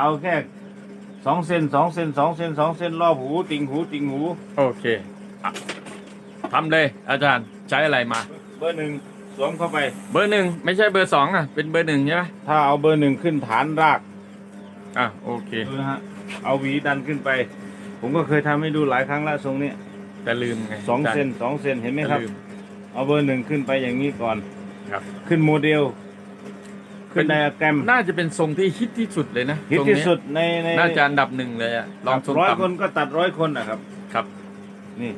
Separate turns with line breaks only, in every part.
เอาแค่สองเซนสองเซนสองเซนสองเซนรอบหูติ่งหูติ่งหู
โอเคอะทำเลยอาจารย์ใช้อะไรมา
เบอร์หนึ่งสวมเข้าไป
เบอร์หนึ่งไม่ใช่เบอร์สองอะ เป็นเบอร์หนึ่งใช่ไหม
ถ้าเอาเบอร์หนึ่งขึ้นฐานราก
อะโอเค
ดูนะฮะเอาหวีดันขึ้นไป ผมก็เคยทำให้ดูหลายครั้งแล้วทรงนี้
แต่ลืมไง
สองา
จารย์
เซนสองเซนเห็นไหม
แต่
ครับ
ลืม
เอาเบอร์หนึ่งขึ้นไปอย่างนี้ก่อน
ครับ
ขึ้นโมเดล ขึ้นไดอะแกรม
น่าจะเป็นทรงที่ฮิตที่สุดเลยนะ
ฮิต
ทรง
ที่
เนี้ย
สุดในใน
น่าจะอันดับหนึ่งเลยอะลองทรง
ร้อย
ต่
คนก็ตัดร้อยคนนะครับำ
ครับ
นี่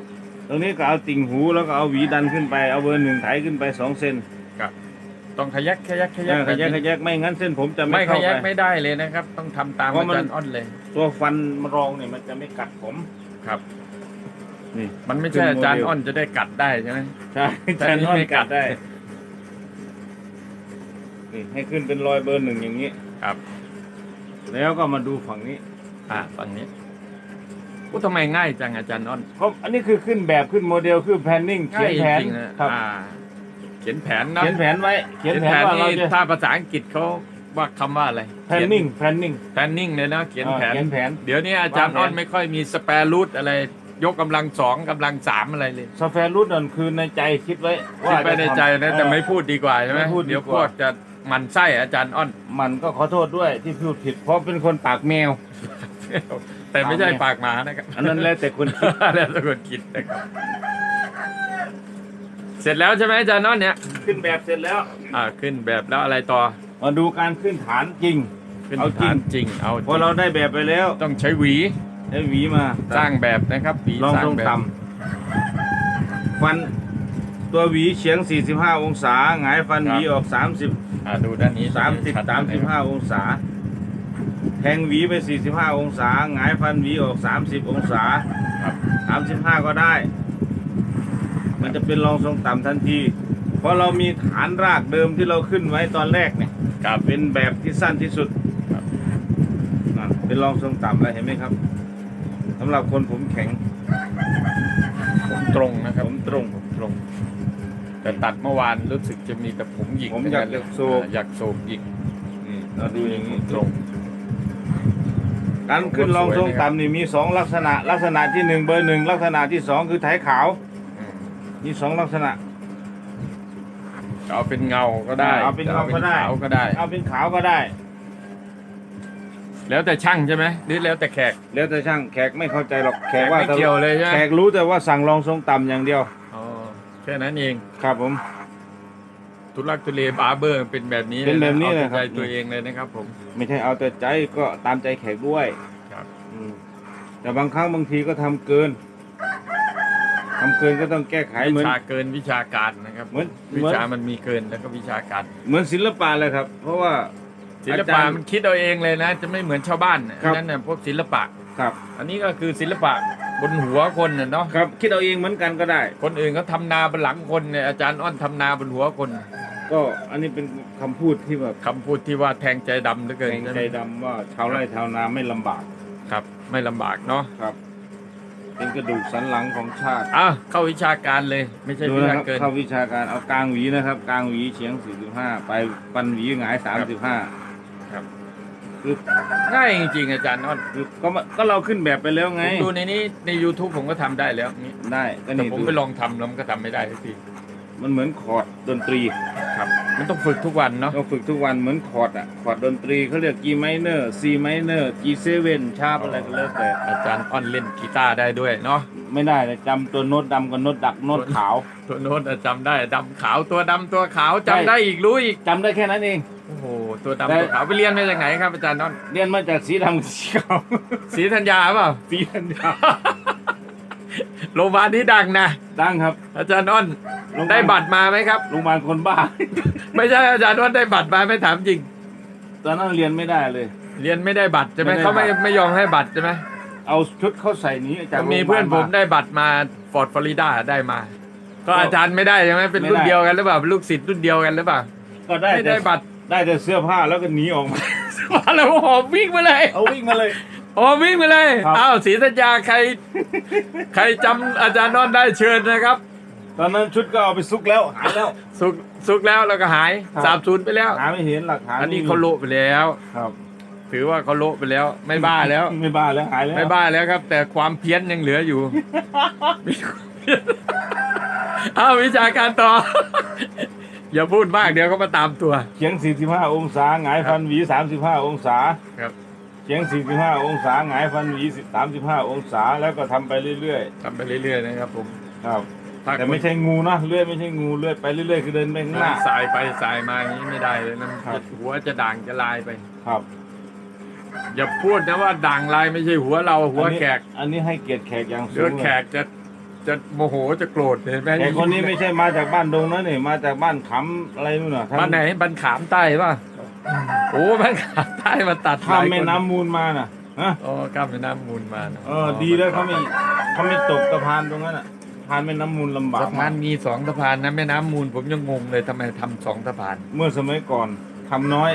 ตรงนี้ก็เอาติ่งหูแล้วก็เอาหวีดันขึ้นไปเอาเบอร์หนึ่งไถขึ้นไปสองเซน
ครับ ต้องขยักขยักข
ข
ยั
ยั
ก
กขยักขยักไม่งั้นเส้นผมจะไม่
ไม่ข
เข้า
ยัก
ไป
ไม่ได้เลยนะครับ ต้องทำตาม
เพราะ
อา
มัน
จารย์อ้อนเลย
ตัวฟันรองเนี่ยมันจะไม่กัดผม
ครับ
นี่
มันไม่ใช่
เป็น
อาจารย์
โมเดล
อ้อนจะได้กัดได้ใช่ไหม
ใช่
แต่
แทน
นี่
นอน
ไม่กั
กั
ด
ดได้ นี่ให้ขึ้นเป็นรอยเบอร์หนึ่งอย่างนี้
ครับ
แล้วก็มาดูฝั่งนี้
อ่าฝั่งนี้อู้ทำไมง่ายจังอาจารย์อ้อน
เพราะอันนี้คือขึ้นแบบขึ้นโมเดลคือแพนนิ่งเขียนแผน
จริงๆนะครับ อ่า เขียนแผนนะ
เขียนแผนไว้ เขียนแผนว่าเรา
นี่
จะ
ถ้าภาษาอังกฤษเขาว่าคำว่าอะไร
แพนนิ่งแพนนิ่ง
แพนนิ่งเลยนะเขียนแผน
เขียนแผน
เดี๋ยวนี้อาจารย์
วางแผน
อ้อนไม่ค่อยมีสเปรรูทอะไร ยกกำลังสองกำลังสามอะไรเลย
สแฟรูดนั่นคือในใจคิดไว้
คิดไปในใจ
ทำ
นะแต่ไม่พูดดีกว่าใช่ไหม
ไม่พูดดีกว่า
เดี๋ยวพวกจะห มันไส้อาจารย์อ้อน
มันก็ขอโทษด้วยที่พูดผิด เพราะเป็นคนปากแมว
แต่ไม่ใช่ปากหมานะครับ
อันนั้นแล้วแต่คนคิด
แล้วแต่คนคิดนะครับ เสร็จแล้วใช่ไหมอาจารย์อ้อนเนี่ย
ขึ้นแบบเสร็จแล้ว
อ่าขึ้นแบบแล้วอะไรต่อ
มาดูการขึ้นฐานจริง
ขึ้น
เอาจริง
ฐานจริง เอาจริง
พอเราได้แบบไปแล้ว
ต้องใช้หวี
ได้หวีมา
สร้างแบบนะครับหวี
ลอง
สร้า
ต
ง
รง
แบบ
ต่ำฟันตัวหวีเฉียง 45 องศาหงายฟันหวีออก 30
อ่าดูด้านนี้
30
ชัดนะครับ
35องศา แทงหวีไป45องศาหงายฟันหวีออก30องศา
ครับ
35ก็ได้ มันจะเป็นรองทรงต่ำทันที เพราะเรามีฐานรากเดิมที่เราขึ้นไว้ตอนแรกเนี่ย
ครับ
เป็นแบบที่สั้นที่สุด
ครับ
นั่นเป็นรองทรงต่ำเลยเห็นไหมครับสำหรับคนผมแข็ง
ผมตรงนะครับ
ผมตรง
ผมตรง แต่ตัดเมื่อวานรู้สึกจะมีแต่ผมหยิก
ผมอยาก
นะครับ
โศก
อ่าอยากโศกหยิกอืม
เราดูอย่างนี้
ผมตรง
การขึ้นรองทรงต่ำนี่มีสองลักษณะ ลักษณะที่หนึ่งเบอร์หนึ่งลักษณะที่สองคือไถขาว
อืม
มีสองลักษณะ
เอาเป็นเงาก็ได้
เอาเป็นเงาก็ได้
อก็ได้
เอาเป็นขาวก็ได้
แล้วแต่ช่างใช่ไหมหรือแล้วแต่แขก
แล้วแต่ช่างแขกไม่เข้าใจหรอกแขกว่า
ไม่เกี่ยวเลยใช่ไหม
แขกรู้แต่ว่าสั่งรองทรงต่ำอย่างเดียว
อ๋อ แค่นั้นเอง
ครับผม
ทุลักทุเลบาร์เบอร์เป็นแบบนี้
เป็นแบบนี้
อา
เลย
แต่
ครับ
ใจตัวเองเลยนะครับ ผม
ไม่ใช่เอาแต่ใจก็ตามใจแขกด้วย
ครับ
อืมแต่บางครั้งบางทีก็ทำเกินทำเกินก็ต้องแก้ไขเหมื
วิ
อน
ชาเกินวิชาการนะครับ
เหมือน
วิ
เหมือน
ชามันมีเกินแล้วก็วิชาการ
เหมือนศิลปะเลยครับ เพราะว่า
ศิล
อา
ปะ
จารย์
มันคิดเอาเองเลยนะ จะไม่เหมือนชาวบ้านน่ะ
ครั
อั
บ
นนั้นน่ะพวกศิลปะ
ครับ
อันนี้ก็คือศิลปะ บนหัวคนน่ะเนาะ
ครับ คิดเอาเองเหมือนกันก็ได้
คนอื่นเขาทำนาบนหลังคนเนี่ยอาจารย์อ้อนทำนาบนหัวคน
ก็อันนี้เป็นคำพูดที่แบบ
คำพูดที่ว่าแทงใจดำเหลือเกิน
แทงใจดำว่าชาวไร่ชาวนาไม่ลำบาก
ครับ ไม่ลำบากเนาะ
ครับ เป็นกระดูกสันหลังของชาติ
อะเข้าวิชาการเลย ไม่ใช่
ดู
วิ
นะ
ชา
ครับ
เกิน
เข้าวิชาการเอากลางหวีนะครับ กลางหวีเฉียง 45 ไปปันหวีหงาย 35
ครับ
คือ
ง่ายจริงๆอาจารย์อ้อน
คือก็มาก็เราขึ้นแบบไปแล้ว
ผ
ไง
มดูในนี้ใน YouTube ผมก็ทำได้แล้วนี่
ได้ก็
แต่
นี่
ผม
ดู
ไปลองทำแล้วมันก็ทำไม่ได้สักที
มันเหมือนคอร์ดดนตรี
ครับ มันต้องฝึกทุกวันเนาะ
เราฝึกทุกวันเหมือนคอร์ดอะคอร์ดดนตรีเขาเรียก G minor C minor G 7ชาร์ปอะไรก็แล้วแต่
อาจารย์อ้อนเล่นกีตาร์ได้ด้วยเนาะ
ไม่ได้เลยจำตัวโน้ตดำกับโน้ตดักโน้ตขาว
ตัวโน้ตอะจำได้ดำขาวตัวดำตัวขาว
ใช่
จำได้อีกรู้อีก
จำได้แค่นั้นเอง
โอ้โห ตัว
ได้
ดำตัวขาวไปเรียนมาจากไหนครับอาจารย์อ้อน
เรียนมาจากสีดำกับสีขาว
ศรีธัญญาเปล่า
สีธัญญา
โรงพยาบาลนี้ดังนะ
ดังครับ
อาจารย์อ้อน
โรงพยาบาล
ได้บัตรมาไหมครับ
โรงพยาบาลคนบ้า
ไม่ใช่อาจารย์อ้อนได้บัตรมาไม่ถามจริง
ตอนนั้นเรียนไม่ได้เลย
เรียนไม่ได้บัตรใช่ไหม
ไม่ได้
เขาไม่
บัตร
ไม่ยอมให้บัตรใช่ไหม
เอาชุดเข้าใส่หนี้จาก
มีเพื่อนผมได้บัตรมาฟอร์ดฟลอริดาได้มา ก็อาจารย์ไม่ได้ใช่ไหมเป็นรุ่นเดียวกันหรือเปล่าเป็นลูกศิษย์รุ่นเดียวกันหรือเปล่า
ก็ได้
ไม่
แต่
ได้บัตร
ได้แต่เสื้อผ้าแล้วก็หนีออกมา
มาแล้วหอบวิ่งมาเลย
เอาวิ่งมาเลย
หอบวิ่งมาเลย
ครับ
อ้าวศรีธัญญาใคร ใครจำอาจารย์นอนได้เชิญนะครับ
ตอนนั้นชุดก็เอาไปซุกแล้วหายแล้ว
สุกสุกแล้วแล้วก็หาย
ครับ
สาบสูญไปแล้ว
หาไม่เห็นหลักฐาน
อันนี้เขาโละไปแล้ว
ครับ
ถือว่าเขาโละไปแล้ว ไม่บ้าแล้ว
ไม่บ้าแล้วหายแล้ว
ไม่บ้าแล้วครับ แต่ความเพี้ยนยังเหลืออยู่ มีความเพี้ยนเอาวิชาการต่อ อย่าพูดมากเดี๋ยวเขามาตามตัว
เฉียง 45 องศาหงายฟันหวี 35 องศา
ครับ
เฉียง 45 องศาหงายฟันหวี35 องศาแล้วก็ทำไปเรื่อย
ทำไปเรื่อยๆนะครับผม
ๆ ครับ
ถ้า
แต่ไม่ใช่งูนะเลื่อยไม่ใช่งูเลื่อยไปเรื่อยๆคือเดินไปข้างหน้า
สายไปสายมาอย่างนี้ไม่ได้เลยนะครับ หัวจะด่างจะลายไป
ครับ
อย่าพูดนะว่าด่างลายไม่ใช่หัวเราหัว
อันนี้
แขก
อันนี้ให้เกียรติแขกอย่างสู
เดี๋ยว
ง
แขกจะ จะโมโหจะโกรธเห็นไหม
แขกคนนี้ไม่ใช่มาจากบ้านดงนะนี่มาจากบ้านขำอะไรนู่นน่ะ
บ้านไหนบ้านขามใต้ป่ะโอ้บ้านขามใต้มาตัด
ข้าม
หลยค
แม่น้ำมูลมาน่ะฮะ
อ๋อข้ามแม่น้ำมูลมานะ
เออดีแล้วเขาไม่เขาไม่ตกสะพานตรงนั้นอะสะพานแม่น้ำมูลลำบาก
สะพานมีสองสะพานนะแม่น้ำมูลผมยังงงเลยทำไมทำสองสะพาน
เมื่อสมัยก่อนทำน้อย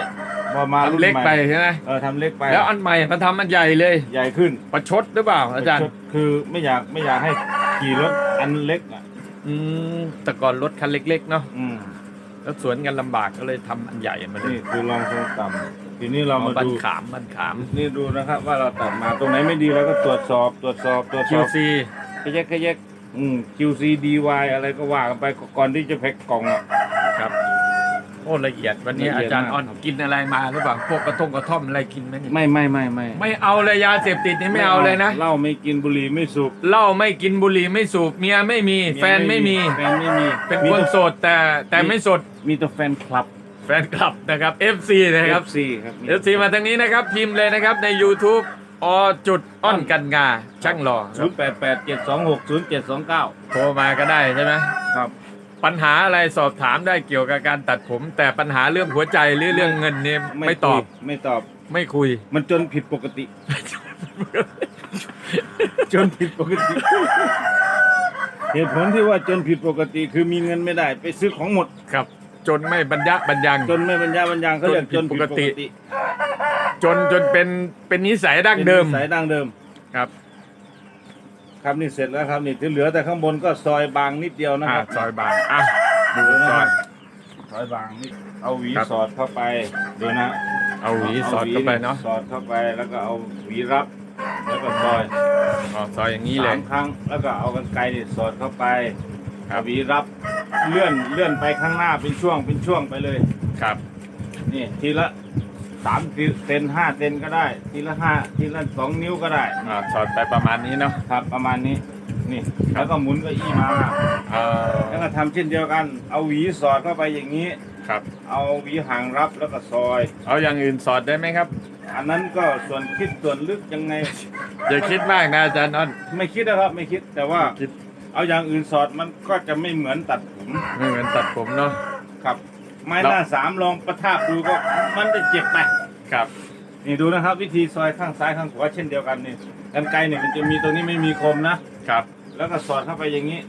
พอมารุ่น
ทำเล็ก
ใหม่
ไปใช่ไหม
เออทำเล็กไป
แล้วอันใหม่มาทำอันใหญ่เลย
ใหญ่ขึ้น
ประชดหรือเปล่า อาจารย์
คือไม่อยากไม่อยากให้ขี่รถอันเล็กอะ
อืมแต่ก่อนรถคันเล็ก ๆ เนาะ
อืม
แล้วสวนกันลำบากก็เลยทำอันใหญ่มาเลย
นี่คือลองทรงต่ำทีนี้เรามา
บัน
ดู
ขามบันขาม
นี่ดูนะครับว่าเราตัดมาตรงไหนไม่ดีเราก็ตรวจสอบตรวจสอบตรวจสอบ
QC
ขยกขยกอืม QC DY อะไรก็ว่ากันไปก่อนที่จะแพ็คกล่องอะ
ครับโอ้ละเอียดวันนี้
ละ
อา
เอียด
จารย์
มาก
อ้อน
ครับ
กินอะไรมาหรือเปล่าพวกกระทงกระท่อมอะไรกินไหมเนี่ย
ไม่ไม่ไม่ไม่
ไม่เอาเลยยาเสพติดนี่ไม่เอาเลยนะ
เหล้าไม่กินบุหรี่ไม่สูบ
เหล้าไม่กินบุหรี่ไม่สูบเมียไม่มี แฟนไม่มี
แฟนไม่มี
เป็นคนโสดแต่แต่ไม่สด
มีแต่แฟนคลับ
แฟนคลับนะครับ FC นะครับ
FC ครับ
FC มาทางนี้นะครับพิมพ์เลยนะครับใน YouTube อจุดอ้อนกันงาช่างหล่อค
ศู
รับ
นย์แปดแปดเจ็ดสองหกศูนย์เจ็ดสองเก้า
โทรมาก็ได้ใช่ไหม
ครับ
ปัญหาอะไรสอบถามได้เกี่ยวกับการตัดผม แต่ปัญหาเรื่องหัวใจหรือเรื่องเงินเนี่ยไม่ตอบ
คุยไม่ตอบ
ไม่คุย
มันจนผิดปกติ จนผิดปกติ เหตุผลที่ว่าจนผิดปกติ คือมีเงินไม่ได้ไปซื้อของหมด
ครับ จนไม่บรรยะบรรยัง
จนไม่บรรยาบรรยังเขาเรียก
จ
จ
น
น
ผิ
ผิ
ด
ด
ป
ป
ก
ก
ติ
ติ
จนจนเป็นเป็นนิสัยดั้งเดิม
ป็นนิสายดั้งเดิม
ครับ
ครับนี่เสร็จแล้วครับนี่ที่เหลือแต่ข้างบนก็ซอยบางนิดเดียวนะ
อ่า
ครับ
ซอยบางอะดู
ดูนะ
ซ
ค
อ
รั
ย
บซอยบางนี่เอาหวี
ครับ
สอดเข้าไปดูนะ
เอาหวีสอดเข้าไปเนาะ
สอดเข้าไปแล้วก็เอาหวีรับ แล้วก็ซอย
อ๋อซอยอย่างนี้เล
สาย มครั้ง แล้วก็เอากันไกรนี่สอดเข้าไป
ครับ
เอาหวีรับเลื่อนเลื่อนไปข้างหน้าเป็นช่วงเป็นช่วงไปเลย
ครับ
นี่ทีละ สามเซนห้าเซนก็ได้ ทีละห้าทีละสองนิ้วก็ได้
อ่าสอดไปประมาณนี้เนาะ
ครับประมาณนี้ นี่
ครับ
แล้วก็หมุนเก็อี้มา
เออ
แล้วก็ทำเช่นเดียวกัน เอาหวีสอดเข้าไปอย่างนี้
ครับ
เอาหวีหางรับแล้วก็ซอย
เอาอย่างอื่นสอดได้ไหมครับ
อันนั้นก็ส่วนคิดส่วนลึกยังไง
อย่าคิดมากนะอาจารย์อ้อน
ไม่คิดนะครับไม่คิดแต่ว่า
คิด
เอาอย่างอื่นสอดมันก็จะไม่เหมือนตัดผม
ไม่เหมือนตัดผมเนาะ
ครับ ไม้
แล้ว
หน้าสามลองประทาบดูก็มันจะเจ็บไป
ครับ
นี่ดูนะครับ วิธีซอยข้างซ้ายข้างขวาเช่นเดียวกันนี่กันไกรเนี่ยมันจะมีตรงนี้ไม่มีคมนะ
ครับ
แล้วก็สอดเข้าไปอย่างนี้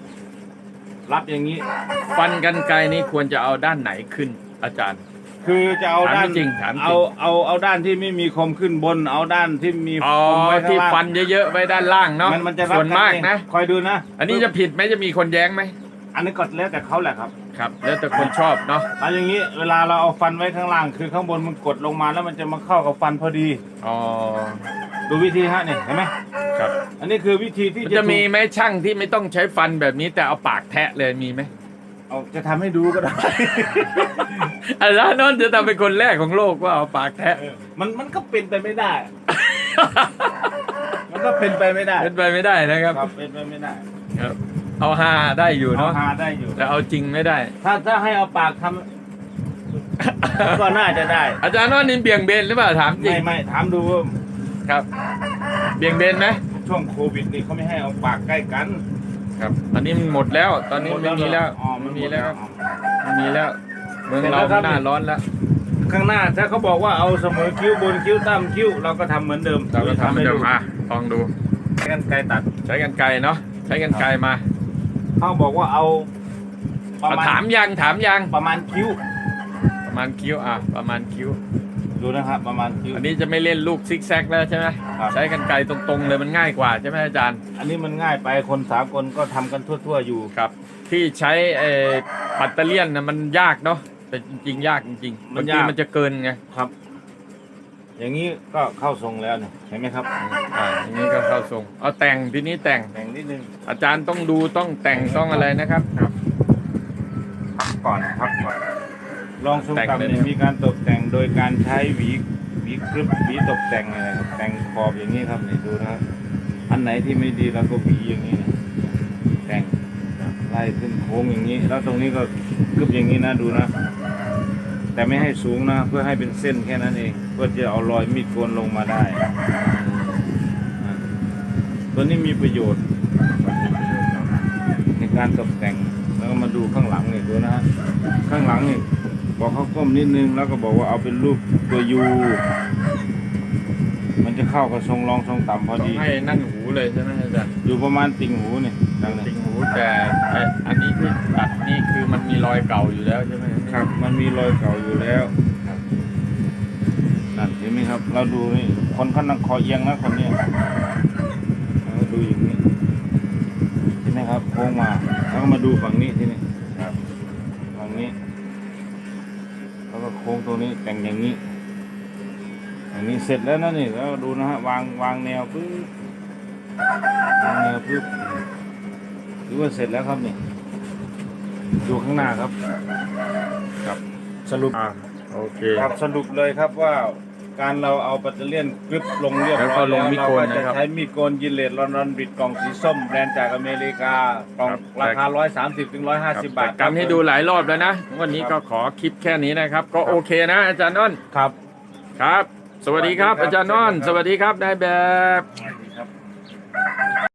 รับอย่างนี้
ฟันกันไกลนี้ควรจะเอาด้านไหนขึ้นอาจารย์
คือจะเอา
ถาม
ด้าน
จริงถามจริง
เอาเอาเอาด้านที่ไม่มีคมขึ้นบน เอาด้านที่มี
อ๋อ
คมไว้ข้าง
ที่
ล่าง
ฟันเยอะๆไว้ด้านล่างเนาะ
มันมันจะรับ
ส่วนมาก
เอง
นะ
คอยดูนะ
อันนี้จะผิดไหมจะมีคนแย้งไหม
อันนี้ก็แล้วแต่เขาแหละครับ
ครับแล้วแต่คนชอบเนาะ
เอาอย่างนี้เวลาเราเอาฟันไว้ข้างล่างคือข้างบนมันกดลงมาแล้วมันจะมาเข้ากับฟันพอดี
อ๋อ
ดูวิธีฮะนี่เห็นไหม
ครับ
อันนี้คือวิธีที่
มัน
จะ
จะมี
ถูก
ไหมช่างที่ไม่ต้องใช้ฟันแบบนี้แต่เอาปากแทะเลยมีไหม
เอาจะทำให้ดูก็ได้
อาจารย์นนท์จะทำเป็นคนแรกของโลกว่าเอาปากแทะ
เออมันมันก็เป็นไปไม่ได้ มันก็เป็นไปไม่ได้
เป็นไปไม่ได้นะครับ
ครับเป็นไปไม่ได้
ครับ เอาฮาได้อยู่
เอา
เนาะ
หาได้อยู่
แต่เอาจริงไม่ได้
ถ้าถ้าให้เอาปากทำ ก็น่าจะได้
อาจารย์ว่านี่เบี่ยงเบนหรือเปล่าถามจริ
ไม่
ง
ไม่ถามดูว่า
ครับ เบี่ยงเบนไหม
ช่วงโควิดนี่เขาไม่ให้เอาปากใกล้กัน
ครับ อันนี้มันหมดแล้ว ตอนนี้ไม่มีแล้ว
อ๋อ
ไม่
น
มี
หด
แล้ว
อ๋อ
ไม่มีแล้ว เมือง
เสร็จ
เรา
แล้วครับ
หน้าร้อนแล้ว
ข้างหน้าถ้าเขาบอกว่าเอาเสมอคิ้วบนคิ้วต่ำคิ้ว เราก็ทำเหมือนเดิม
เราก็ทำเหมือนเดิมอะลองดู
ใช้กันไกลตัด
ใช้กันไกลเนาะ ใช้กันไกลมา
เขาบอกว่าเอาประ
เอา
มาณ
ถามยังถามยัง
ประมาณคิ้ว
ประมาณคิ้วอะประมาณคิ้ว
ดูนะครับประมาณคิ้ว
อันนี้จะไม่เล่นลูกซิกแซกแล้วใช่ไหม
ครับ
ใช้กันไกลตรงๆเลยมันง่ายกว่าใช่ไหมอาจารย์
อันนี้มันง่ายไปคนสากลก็ทำกันทั่ว ๆอยู่
ครับ ที่ใช้เอ่อปัตเตอร์เลียนนะมันยากเนาะแต่จริงๆยากจริงๆ
มัน
บางที
ยาก
มันจะเกินไง
ครับ อย่างนี้ก็เข้าทรงแล้วเนี่ยเห็นไหมครับ
อ่าทีนี้ก็เข้าทรง เอาแต่งทีนี้แต่ง
แต่งนิดนึง
อาจารย์ต้องดูต้องแต่งต้องอะไรนะครับ
พักก่อนพักก่อนลองทรง
แต่ง
ต่ำ
เลย
เนี่ย
นะ
มีการตกแต่งโดยการใช้หวีหวีกรึบหวีตกแต่งอะไรครับแต่งขอบอย่างนี้ครับนี่ดูนะครับอันไหนที่ไม่ดีเราก็หวีอย่างนี้นะแต่งไล่ขึ้นโค้งอย่างนี้ แล้วตรงนี้ก็กรึบอย่างนี้นะดูนะ แต่ไม่ให้สูงนะ เพื่อให้เป็นเส้นแค่นั้นเองเพื่อจะเอารอยมีดโกนลงมาได้อะตัวนี้มีประโยชน์ ในการตกแต่งแล้วก็มาดูข้างหลังนี่ดูนะฮะข้างหลังนี่บอกเขาก้มนิดนึงแล้วก็บอกว่าเอาเป็นรูปตัวยูมันจะเข้ากับทรงรองทรงต่ำพอดี
ให้นั่นหูเลยใช่ไหมอาจารย์
อยู่ประมาณติ่งหูนี่ดังนี้
ติงหู แต่ไอ้อันนี้ที่ตัดนี่คือมันมีรอยเก่าอยู่แล้วใช่ไหม
ครับ มันมีรอยเก่าอยู่แล้วนั่นเห็นไหมครับ เราดูนี่คนเขานั่งคอเอียงนะคนเนี้ยเราดูอย่างนี้เห็นไหมครับโค้งมาแล้วก็มาดูฝั่งนี้ทีนี้
ครับ
ฝั่งนี้แล้วก็โค้งตรงนี้แต่งอย่างนี้อย่างนี้เสร็จแล้วนะนี่แล้วดูนะฮะวางวางแนวปึ๊บวางแนวปึ๊บ ถือว่าเสร็จแล้วครับนี่ดูข้างหน้าครับครับสรุป
อ่าโอเค
ครับสรุปเลยครับว่าการเราเอาปัตเตอร์เลียนกริปลงเรียบ
แล้วก็
ร้อย
ลง
แล้ว
มิด
เรา
โกน
ก็จะ
นะครับ
ใช้มีดโกนยินเลตลอนดอนบิดกล่องสีส้มแบรนด์จากอเมริกากล่อง
ครับ
ราคา 130ถึง150 บาท
กันให้ดูหลายรอบแล้วนะ วันนี้ก็ขอคลิปแค่นี้นะครับ ก็โอเคนะ อาจารย์นนท์
ครับ
ครับสวัสดีครับ
สวัสดีครับ
อาจารย์นนท์สวัสดีครับนายแบบ
สวัสดี